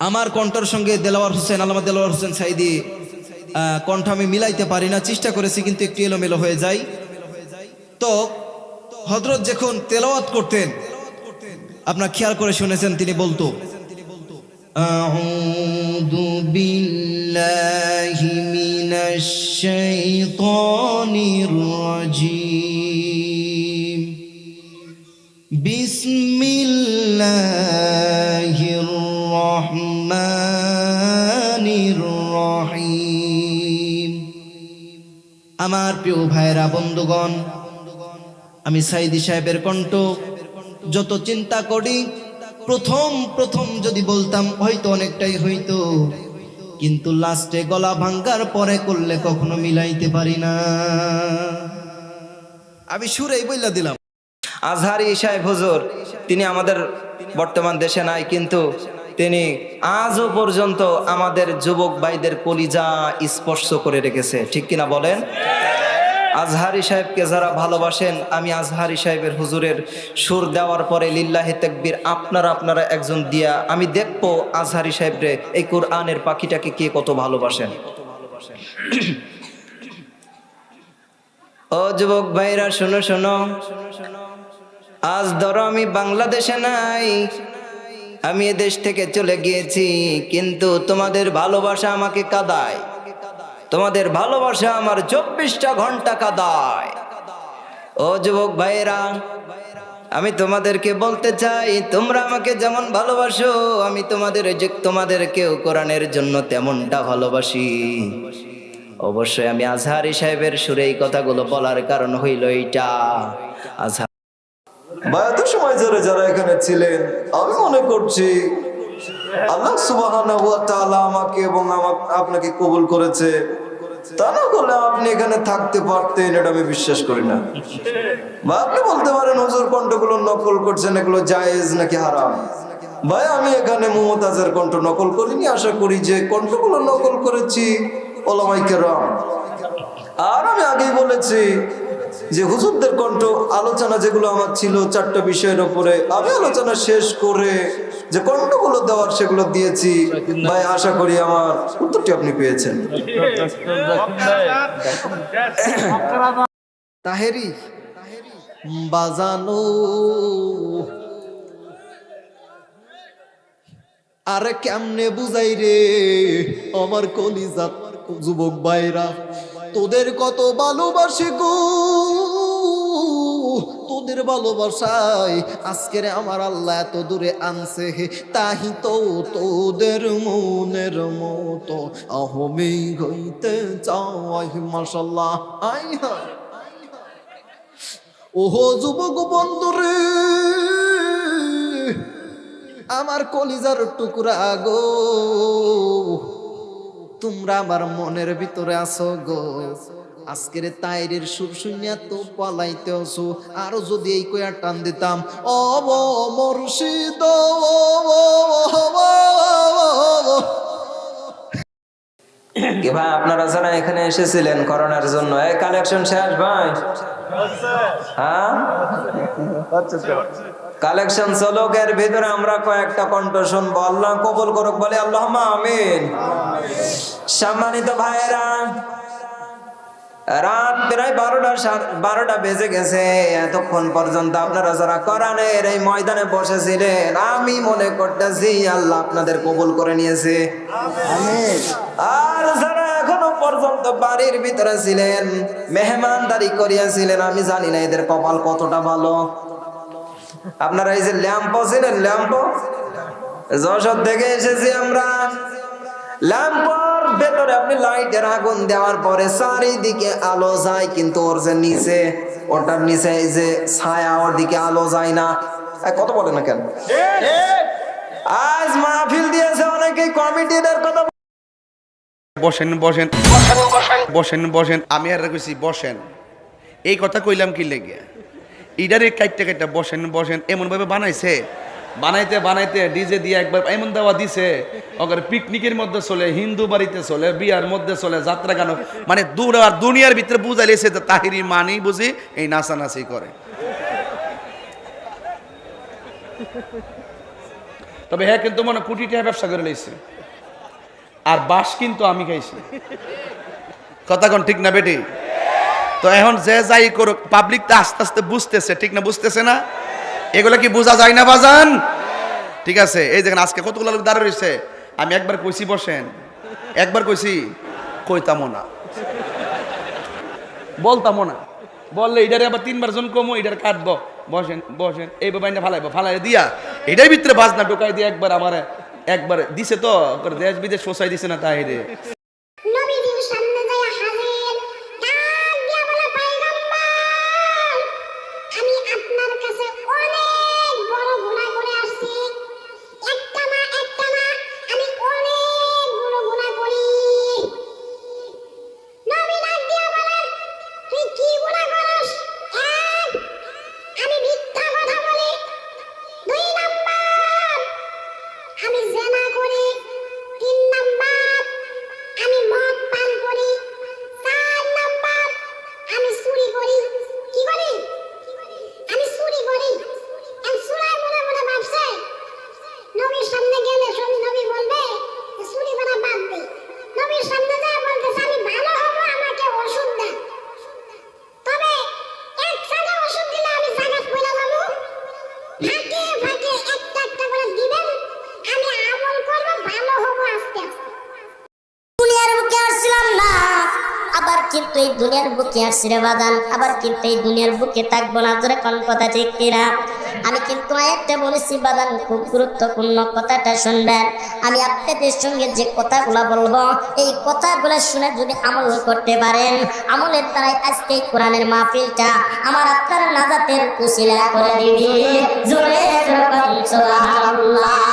আমার কণ্ঠর সঙ্গে দেলাওয়ার হোসেন আলামা দেলাওয়ার হোসেন সাইদি আহ, কণ্ঠ আমি মিলাইতে পারি না চেষ্টা করেছি কিন্তু একটু এলোমেলো হয়ে যায় তো হজরত যখন তেলাওয়াত করতেন আপনার খেয়াল করে শুনেছেন তিনি বলতো أعوذ بالله من الشيطان আমার প্রিয় ভাইরা বন্ধুগণ, আমি সাইদি সাহেবের কণ্ঠ যত চিন্তা করি, প্রথম প্রথম যদি বলতাম, হয়তো অনেকটাই হইতো। কিন্তু লাস্টে গলা ভাঙ্গার পরে করলে কখনো মিলাইতে পারি না। আমি সুরেই বইলা দিলাম, আজহারি সাহেব হুজুর, তিনি আমাদের বর্তমান দেশে নাই, কিন্তু তিনি আজও পর্যন্ত আমাদের যুবক ভাইদের কলিজা স্পর্শ করে রেখেছে। ঠিক কিনা বলেন? আজহারি সাহেবকে যারা ভালোবাসেন, আমি আজহারি সাহেবের হুজুরের সুর দেওয়ার পরে লিল্লাহি তাকবীর, আপনারা আপনারা একজন দিয়া আমি দেখব আজহারি সাহেবরে এই কোরআনের পাখিটাকে কে কত ভালোবাসেন। ও যুবক ভাইরা, শোনো শোনো। আজ ধরো আমি বাংলাদেশে নাই, আমি এ দেশ থেকে চলে গিয়েছি, কিন্তু তোমাদের ভালোবাসা আমাকে কাদায়। তোমাদের ভালোবাসা আমার চব্বিশটা ঘণ্টা কাদায়। ও যুবক ভাইয়েরা, আমি তোমাদেরকে বলতে চাই, তোমরা আমাকে যেমন ভালোবাসো, আমি তোমাদের যে তোমাদেরকেও কোরআনের জন্য তেমনটা ভালোবাসি। অবশ্যই আমি আজহারি সাহেবের সুরে এই কথাগুলো বলার কারণ হইল এইটা। আজহার এত সময় ধরে যারা এখানে ছিলেন, আমি মনে করছি আল্লাহ ওয়া আমাকে এবং আপনাকে কবুল করেছে। তা করলে আপনি এখানে থাকতে পারতেন, এটা আমি বিশ্বাস করি না। বা আপনি বলতে পারেন, হুজুর কণ্ঠগুলো নকল করছেন, এগুলো জায়েজ নাকি হারাম? ভাই, আমি এখানে মমতাজের কণ্ঠ নকল করিনি, আশা করি যে কণ্ঠগুলো নকল করেছি আর আমি আগেই বলেছি যে হুজুরদের কণ্ঠ আলোচনা যেগুলো আমার ছিল, চারটা বিষয়ের উপরে, আমি আলোচনা শেষ করে যে কণ্ঠগুলো দেওয়ার সেগুলো দিয়েছি। ভাই, আশা করি আমার উত্তরটি আপনি পেয়েছেন। তাহেরি, বাজানো। আরে কেমনে বুঝাই রে, আমার কলিজা যুবক ভাইরা, তোদের কত ভালোবাসি গো। তোদের ভালোবাসায়। আজকের আমার আল্লাহ এত দূরে আনছে তাহি তো তোদের মনের মতো। আহমি হইতে চাই মাসাল্লাহ আই হায়। ওহো যুবক বন্ধুরে, আমার কলিজার টুকরা গো। তোমরা আমার মনের ভিতরে আছো গো। আজকের তাইরের সুর শুনিয়া তো পালাইতে আরও যদি এই কয়া টান দিতাম অব কালেকশন হ্যাঁ? আমরা কয়েকটা কণ্ঠ কবুল করুক, বলে আল্লাহ আমিন। সম্মানিত ভাইয়েরা রাত প্রায় বারোটা বারোটা বেজে গেছে। এতক্ষণ পর্যন্ত আপনারা যারা কোরআনের এই ময়দানে বসেছিলেন, আমি মনে করতেছি আল্লাহ আপনাদের কবুল করে নিয়েছে। আর যারা এখনও পর্যন্ত বাড়ির ভিতরে ছিলেন, মেহমানদারি করিয়াছিলেন, আমি জানি না এদের কপাল কতটা ভালো। আপনারা এই যে ল্যাম্প ছিলেন, ল্যাম্প? যশোর থেকে এসেছি আমরা। ল্যাম্পর ভেতরে আপনি লাইটের আগুন দেওয়ার পরে চারিদিকে আলো যায়, কিন্তু ওর যে নিচে, ওটার নিচে এই যে ছায়া ওর দিকে আলো যায় না। কত বলে না কেন? আজ মাহফিল দিয়েছে অনেকেই, কমিটিদের কথা বসেন বসেন বসেন বসেন, আমি আর কইছি, বসেন। এই কথা কইলাম কি লেগে? ইডারে কাইটটা কাইটটা, বসেন বসেন এমন ভাবে বানাইছে বানাইতে বানাইতে ডিজে দিয়ে একবার এমন দেওয়া দিছে ওদের পিকনিকের মধ্যে চলে, হিন্দু বাড়িতে চলে, বিয়ার মধ্যে চলে, যাত্রা গান মানে দূর দুনিয়ার ভিতরে বুঝাইলেছে যে তাহিরি মানি বুঝি, এই নাচানাচি করে। তবে হ্যাঁ কিন্তু মনে কোটি টাকা ব্যবসা করে লইছে আর বাস কিন্তু আমি খাইছি। কথা কোন, ঠিক না বেটি? তো এখন যে যাই করুক পাবলিক তো আস্তে আস্তে বুঝতেছে, ঠিক না বুঝতেছে না? এগুলো কি বোঝা যায় না বাজান? ঠিক আছে, এই দেখেন আজকে কতগুলো লোক দাঁড়িয়ে রয়েছে? আমি একবার কইছি, বসেন। একবার কইছি কইতামও না। বলতামও না। বললে এটারে আবার তিনবার জন কমো এটার কাটবো। বসেন বসেন। এই বাইনা ফালাইবো, ফালাই দিয়া। এটার ভিতরে বাজনা ঢোকাই দিয়ে একবার আমার, একবার দিছে তো দেশ বিদেশ ফসাই দিছে না তাই রে এই দুনিয়ার বুকে আসছি রে আবার কিন্তু এই দুনিয়ার বুকে থাকব না, তোরে কোন কথা ঠিক কিনা? আমি কিন্তু একটা বলেছি, বাদান, খুব গুরুত্বপূর্ণ কথাটা শুনবেন। আমি আপনাদের সঙ্গে যে কথাগুলো বলব, এই কথাগুলো শুনে যদি আমল করতে পারেন, আমলের দ্বারাই আজকে কোরআনের মাহফিলটা আমার আপনার নাজাতের কুশিলা করে দিবি। জোরে সুবহানাল্লাহ।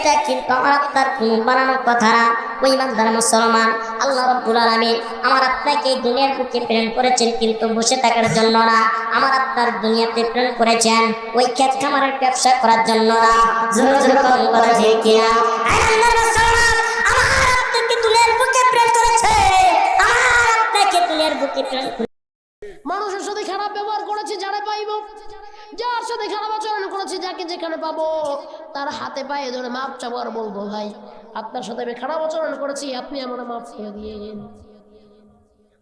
এটা আমার আপনার কোনো বানানো কথা না? ওই ইমানদার মুসলমান, আল্লাহ রাব্বুল আলামিন আমার আপনাকে দুনিয়ার বুকে প্রেরণ করেছেন কিন্তু বসে থাকার জন্য না। আমার আপনার দুনিয়াতে প্রেরণ করেছেন ওই ক্ষেত খামারের ব্যবসা করার জন্য না। যার সাথে খারাপ আচরণ করেছি যাকে যেখানে পাবো? তার হাতে পায়ে ধরে মাপ চাবো আর বলব, ভাই, আপনার সাথে আমি খারাপ আচরণ করেছি, আপনি আমার মাফ করে দিন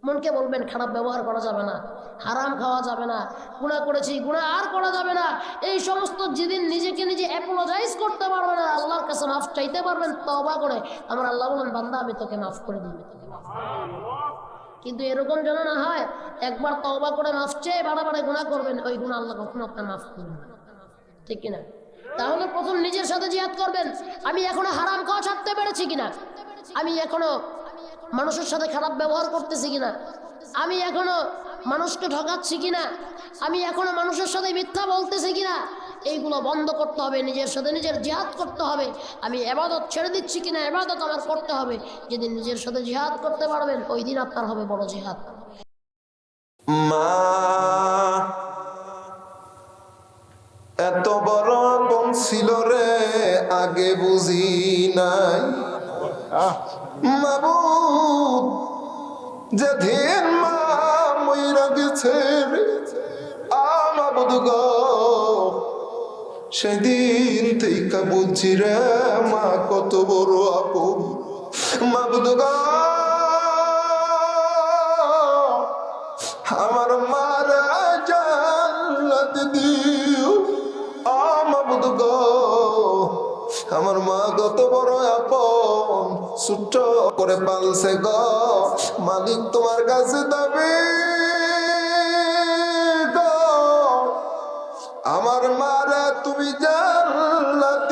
মনকে বলবেন, খারাপ ব্যবহার করা যাবে না, হারাম খাওয়া যাবে না, গুণা করেছি, গুণা আর করা যাবে না, এই সমস্ত যেদিন নিজেকে নিজে অ্যাপোলোজাইজ করতে পারবে না, আল্লাহর কাছে মাফ চাইতে পারবেন তবা করে আমার আল্লাহ বলেন, বান্দা আমি তোকে মাফ করে দিই। কিন্তু এরকম যেন না হয়, একবার তওবা করে মাফ চেয়ে বাড়াবাড়ি গুণা করবেন, ওই গুণা আল্লাহ কখনো আপনার মাফ করবেন ঠিক কিনা? তাহলে প্রথম নিজের সাথে জিয়াদ করবেন, আমি এখনও হারাম খাওয়া ছাড়তে পেরেছি কিনা? আমি এখনও মানুষের সাথে খারাপ ব্যবহার করতেছি কিনা? আমি এখনও মানুষকে ঠকাচ্ছি কিনা? আমি এখনও মানুষের সাথে মিথ্যা বলতেছি কিনা? এইগুলো বন্ধ করতে হবে, নিজের সাথে নিজের জিহাদ করতে হবে। আমি এবাদত ছেড়ে দিচ্ছি কিনা, এবাদত আমার করতে হবে। যেদিন নিজের সাথে জিহাদ করতে পারবেন, ওই দিন আপনার হবে বড় জিহাদ। এত বড় আপন ছিল রে, আগে বুঝি নাই। মাবুদ, যেদিন মা মইরা গেছে রে আমাবুদ গো সেদিন থেকে বুঝছি রে মা, কত বড় আপু মাবুদ গো। আমার মারা জান্নাত দিও। আমাবুদ গো। আমার মা কত বড় আপন। ছোট্ট করে পালছে গ। মালিক তোমার কাছে দাবি। আমার মারা তুমি জান্নাতে